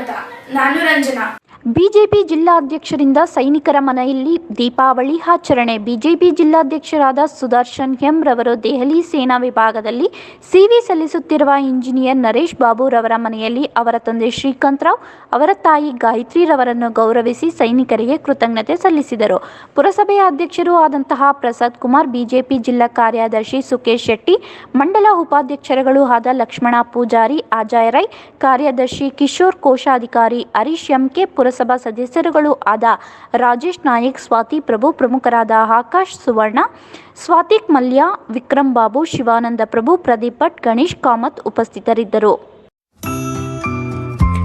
કરતા નાનું રંજના ಬಿಜೆಪಿ ಜಿಲ್ಲಾಧ್ಯಕ್ಷರಿಂದ ಸೈನಿಕರ ಮನೆಯಲ್ಲಿ ದೀಪಾವಳಿ ಆಚರಣೆ. ಬಿಜೆಪಿ ಜಿಲ್ಲಾಧ್ಯಕ್ಷರಾದ ಸುದರ್ಶನ್ ಎಂ ರವರು ದೆಹಲಿ ಸೇನಾ ವಿಭಾಗದಲ್ಲಿ ಸಿವಿ ಸಲ್ಲಿಸುತ್ತಿರುವ ಇಂಜಿನಿಯರ್ ನರೇಶ್ ಬಾಬು ರವರ ಮನೆಯಲ್ಲಿ ಅವರ ತಂದೆ ಶ್ರೀಕಾಂತ್ ರಾವ್, ಅವರ ತಾಯಿ ಗಾಯತ್ರಿ ರವರನ್ನು ಗೌರವಿಸಿ ಸೈನಿಕರಿಗೆ ಕೃತಜ್ಞತೆ ಸಲ್ಲಿಸಿದರು. ಪುರಸಭೆಯ ಅಧ್ಯಕ್ಷರೂ ಆದಂತಹ ಪ್ರಸಾದ್ ಕುಮಾರ್, ಬಿಜೆಪಿ ಜಿಲ್ಲಾ ಕಾರ್ಯದರ್ಶಿ ಸುಕೇಶ್ ಶೆಟ್ಟಿ, ಮಂಡಲ ಉಪಾಧ್ಯಕ್ಷರುಗಳು ಆದ ಲಕ್ಷ್ಮಣ ಪೂಜಾರಿ ಅಜಯ್ ರೈ, ಕಾರ್ಯದರ್ಶಿ ಕಿಶೋರ್ ಕೋಶಾಧಿಕಾರಿ ಹರೀಶ್ ಎಂಕೆ ಪುರಸಭಾ ಸದಸ್ಯರುಗಳು ಆದ ರಾಜೇಶ್ ನಾಯಕ್, ಸ್ವಾತಿ ಪ್ರಭು ಪ್ರಮುಖರಾದ ಆಕಾಶ್ ಸುವರ್ಣ, ಸ್ವಾತಿಕ್ ಮಲ್ಯ, ವಿಕ್ರಮ್ ಬಾಬು, ಶಿವಾನಂದ ಪ್ರಭು, ಪ್ರದೀಪ್ ಭಟ್, ಗಣೇಶ್ ಕಾಮತ್ ಉಪಸ್ಥಿತರಿದ್ದರು.